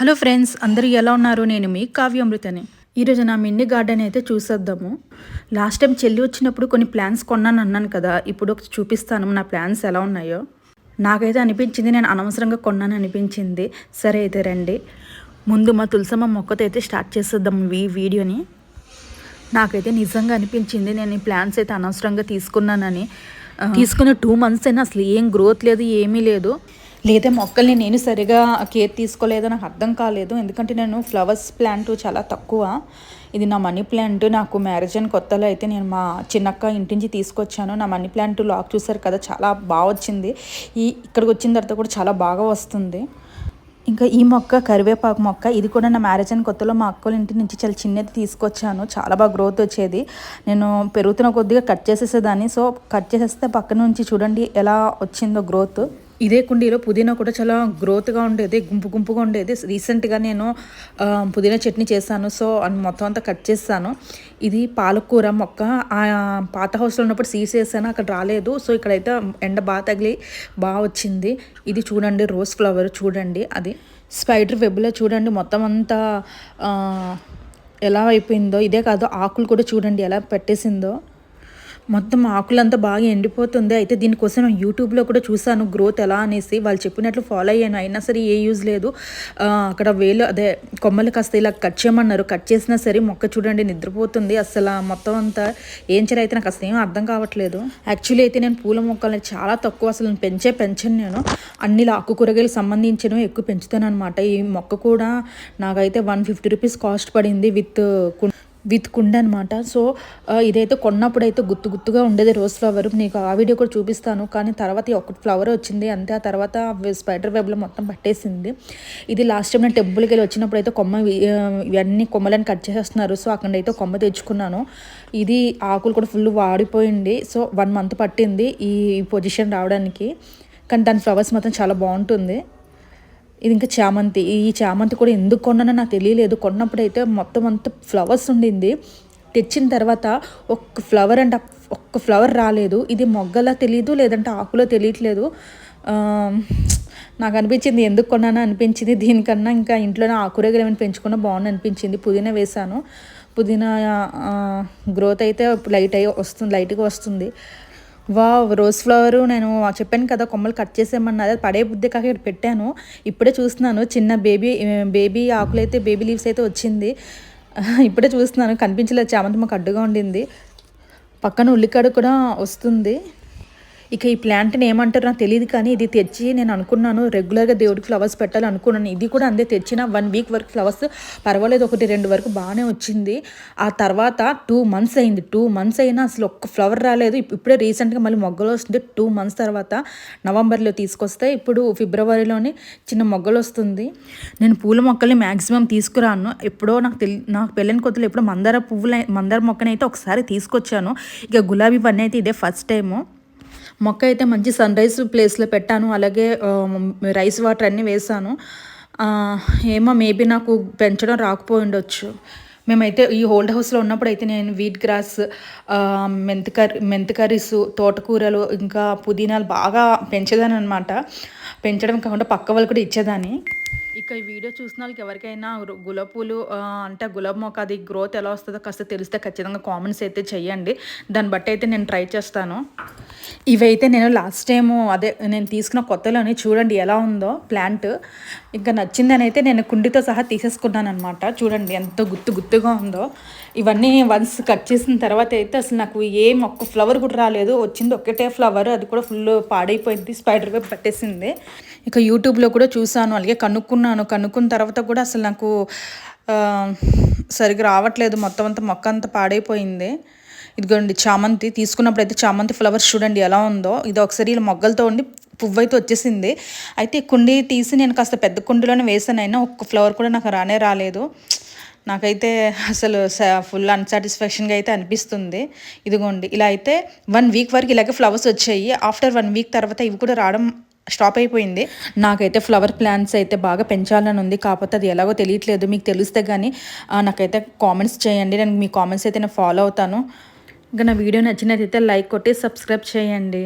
Hello friends అందరూ ఎలా ఉన్నారు? నేను మీ కావ్యామృతని ఈరోజు నా మిన్ని గార్డెన్ అయితే చూసేద్దాము. లాస్ట్ టైం చెల్లి వచ్చినప్పుడు కొన్ని ప్లాన్స్ కొన్నాను అన్నాను కదా ఇప్పుడు చూపిస్తాను. నా ప్లాన్స్ ఎలా ఉన్నాయో. నాకైతే అనిపించింది నేను అనవసరంగా కొన్నాను అనిపించింది. సరే అయితే రండి. ముందు మా తులసమ్మ మొక్కతో అయితే స్టార్ట్ చేసేద్దాం ఈ వీడియోని. నాకైతే నిజంగా అనిపించింది నేను ఈ ప్లాన్స్ అయితే అనవసరంగా తీసుకున్నానని. తీసుకున్న టూ మంత్స్ అయినా అసలు ఏం గ్రోత్ లేదు ఏమీ లేదు. లేదా మొక్కల్ని నేను సరిగా కేర్ తీసుకోలేదో నాకు అర్థం కాలేదు. ఎందుకంటే నేను ఫ్లవర్స్ ప్లాంట్ చాలా తక్కువ. ఇది నా మనీ ప్లాంట్. నాకు మ్యారేజ్ అని కొత్తలో అయితే నేను మా చిన్నక్క ఇంటి నుంచి తీసుకొచ్చాను. నా మనీ ప్లాంట్ లాక్ చూసారు కదా చాలా బాగా వచ్చింది. ఈ ఇక్కడికి వచ్చిన తర్వాత కూడా చాలా బాగా వస్తుంది. ఇంకా ఈ మొక్క కరివేపాకు మొక్క ఇది కూడా నా మ్యారేజ్ అని కొత్తలో మా అక్కల ఇంటి నుంచి చాలా చిన్నది తీసుకొచ్చాను. చాలా బాగా గ్రోత్ వచ్చేది. నేను పెరుగుతున్న కొద్దిగా కట్ చేసేసేదాన్ని. సో కట్ చేసేస్తే పక్క నుంచి చూడండి ఎలా వచ్చిందో గ్రోత్ ఇదే కుండీలో పుదీనా కూడా చాలా గ్రోత్గా ఉండేది గుంపు గుంపుగా ఉండేది. రీసెంట్గా నేను పుదీనా చట్నీ చేశాను. సో మొత్తం అంతా కట్ చేస్తాను ఇది పాలకూర మొక్క. ఆ పాత హౌస్లో ఉన్నప్పుడు సీస్ వేసాను అక్కడ రాలేదు. సో ఇక్కడైతే ఎండ బాగా తగిలి బాగా వచ్చింది. ఇది చూడండి రోజ్ ఫ్లవర్ చూడండి. అది స్పైడర్ వెబ్లో చూడండి మొత్తం అంతా ఎలా అయిపోయిందో. ఇదే కాదు ఆకులు కూడా చూడండి ఎలా పెట్టేసిందో. మొత్తం ఆకులంతా బాగా ఎండిపోతుంది. అయితే దీనికోసం నేను యూట్యూబ్లో కూడా చూశాను గ్రోత్ ఎలా అనేసి. వాళ్ళు చెప్పినట్లు ఫాలో అయ్యాను. అయినా సరే ఏ యూజ్ లేదు. అక్కడ వేలు అదే కొమ్మలు కాస్త ఇలా కట్ చేయమన్నారు. కట్ చేసినా సరే మొక్క చూడండి నిద్రపోతుంది. అసలు మొత్తం అంతా ఏం చేయాలి అయితే నాకు అసలు ఏం అర్థం కావట్లేదు. యాక్చువల్లీ అయితే నేను పూల మొక్కల్ని చాలా తక్కువ అసలు పెంచే పెంచను నేను. అన్ని ఆకు కూరగాయలకు సంబంధించినవి ఎక్కువ పెంచుతాను అనమాట ఈ మొక్క కూడా నాకైతే వన్ ఫిఫ్టీ రూపీస్ కాస్ట్ పడింది విత్ విత్ కుండ అనమాట సో ఇదైతే కొన్నప్పుడు అయితే గుత్తు గుత్తుగా ఉండేది రోజ్ ఫ్లవర్ నీకు ఆ వీడియో కూడా చూపిస్తాను. కానీ తర్వాత ఒకటి ఫ్లవర్ వచ్చింది. అంతే ఆ తర్వాత స్పైడర్ వెబ్లో మొత్తం పట్టేసింది. ఇది లాస్ట్ టైం నేను టెంపుల్కి వెళ్ళి వచ్చినప్పుడు అయితే కొమ్మ ఇవన్నీ కొమ్మలను కట్ చేసేస్తున్నారు. సో అక్కడ అయితే కొమ్మ తెచ్చుకున్నాను. ఇది ఆకులు కూడా ఫుల్ వాడిపోయింది. సో వన్ మంత్ పట్టింది ఈ పొజిషన్ రావడానికి. కానీ దాని ఫ్లవర్స్ మాత్రం చాలా బాగుంటుంది. ఇది ఇంకా చామంతి. ఈ చామంతి కూడా ఎందుకు కొన్నానో నాకు తెలియలేదు. కొన్నప్పుడు అయితే మొత్తం అంతా ఫ్లవర్స్ ఉండింది. తెచ్చిన తర్వాత ఒక్క ఫ్లవర్ అంటే ఒక్క ఫ్లవర్ రాలేదు. ఇది మొగ్గలా తెలియదు లేదంటే ఆకులో తెలియట్లేదు. నాకు అనిపించింది ఎందుకు కొన్నానో అనిపించింది. దీనికన్నా ఇంకా ఇంట్లోనే ఆకురేగలు ఏమైనా పెంచుకున్నా బాగుంది అనిపించింది. పుదీనా వేసాను. పుదీనా గ్రోత్ అయితే లైట్ అయి వస్తుంది లైట్గా వస్తుంది. వా రోజ్ ఫ్లవర్ నేను చెప్పాను కదా కొమ్మలు కట్ చేసేయమన్నా అది పడే బుద్ధి కాక ఇక్కడ పెట్టాను. ఇప్పుడే చూస్తున్నాను చిన్న బేబీ బేబీ ఆకులు అయితే బేబీ లీవ్స్ అయితే వచ్చింది. ఇప్పుడే చూస్తున్నాను కనిపించలేదు చామంతి మాకు అడ్డుగా ఉండింది. పక్కన ఉల్లికాడ కూడా వస్తుంది. ఇక ఈ ప్లాంట్ని ఏమంటారో నాకు తెలియదు కానీ ఇది తెచ్చి నేను అనుకున్నాను. రెగ్యులర్గా దేవుడికి ఫ్లవర్స్ పెట్టాలి అనుకున్నాను. ఇది కూడా అందే తెచ్చిన వన్ వీక్ వరకు ఫ్లవర్స్ పర్వాలేదు ఒకటి రెండు వరకు బాగానే వచ్చింది. ఆ తర్వాత టూ మంత్స్ అయింది. టూ మంత్స్ అయినా అసలు ఒక్క ఫ్లవర్ రాలేదు. ఇప్పుడే రీసెంట్గా మళ్ళీ మొగ్గలు వస్తుంది. టూ మంత్స్ తర్వాత నవంబర్లో తీసుకొస్తే ఇప్పుడు ఫిబ్రవరిలోనే చిన్న మొగ్గలు వస్తుంది. నేను పూల మొక్కల్ని మ్యాక్సిమం తీసుకురాను. ఎప్పుడో నాకు తెలి నాకు పెళ్ళని కొత్తలో ఎప్పుడో మందార పువ్వుల మందార మొక్కనైతే ఒకసారి తీసుకొచ్చాను. ఇక గులాబీ పని అయితే ఇదే ఫస్ట్ టైము మొక్క అయితే మంచి సన్ రైజ్ ప్లేస్లో పెట్టాను. అలాగే రైస్ వాటర్ అన్నీ వేసాను. ఏమో మేబీ నాకు పెంచడం రాకపోయి ఉండొచ్చు. మేమైతే ఈ ఓల్డ్ హౌస్లో ఉన్నప్పుడు అయితే నేను వీట్ గ్రాస్ మెంతి కర్రీ తోటకూరలు ఇంకా పుదీనాలు బాగా పెంచేదాన్ని అనమాట పెంచడం కాకుండా పక్క వాళ్ళు కూడా ఇచ్చేదాన్ని. ఇక ఈ వీడియో చూసిన వాళ్ళకి ఎవరికైనా రు- గులాబీ పూలు అంటే గులాబ్ మొక్క అది గ్రోత్ ఎలా వస్తుందో కాస్త తెలిస్తే ఖచ్చితంగా కామెంట్స్ అయితే చెయ్యండి దాన్ని బట్టి అయితే నేను ట్రై చేస్తాను. ఇవైతే నేను లాస్ట్ టైము అదే నేను తీసుకున్న కొత్తలోని చూడండి ఎలా ఉందో ప్లాంట్ ఇంకా నచ్చిందని అయితే నేను కుండితో సహా తీసేసుకున్నాను అనమాట చూడండి ఎంత గుత్తు గుత్తుగా ఉందో. ఇవన్నీ వన్స్ కట్ చేసిన తర్వాత అయితే అసలు నాకు ఏం ఒక్క ఫ్లవర్ కూడా రాలేదు. వచ్చింది ఒక్కటే ఫ్లవర్ అది కూడా ఫుల్ పాడైపోయింది స్పైడర్ వెబ్ పట్టేసింది. ఇక యూట్యూబ్లో కూడా చూసాను అలాగే కనుక్కున్నాను. కనుక్కున్న తర్వాత కూడా అసలు నాకు సరిగ్గా రావట్లేదు. మొత్తం అంతా మొక్క అంతా పాడైపోయింది. ఇదిగోండి చామంతి. తీసుకున్నప్పుడు అయితే చామంతి ఫ్లవర్స్ చూడండి ఎలా ఉందో. ఇది ఒకసారి ఇలా మొగ్గలతో ఉండి పువ్వు అయితే వచ్చేసింది. అయితే కుండీ తీసి నేను కాస్త పెద్ద కుండీలోనే వేసాను. అయినా ఒక్క ఫ్లవర్ కూడా నాకు రానే రాలేదు. నాకైతే అసలు ఫుల్ అన్సాటిస్ఫాక్షన్గా అయితే అనిపిస్తుంది. ఇదిగోండి ఇలా అయితే వన్ వీక్ వరకు ఇలాగే ఫ్లవర్స్ వచ్చాయి. ఆఫ్టర్ వన్ వీక్ తర్వాత ఇవి కూడా రావడం స్టాప్ అయిపోయింది. నాకైతే ఫ్లవర్ ప్లాంట్స్ అయితే బాగా పెంచాలని ఉంది. కాకపోతే అది ఎలాగో తెలియట్లేదు. మీకు తెలిస్తే కానీ నాకైతే కామెంట్స్ చేయండి. నేను మీ కామెంట్స్ అయితే నేను ఫాలో అవుతాను. ఇంకా నా వీడియో నచ్చినట్లయితే లైక్ కొట్టి సబ్స్క్రైబ్ చేయండి.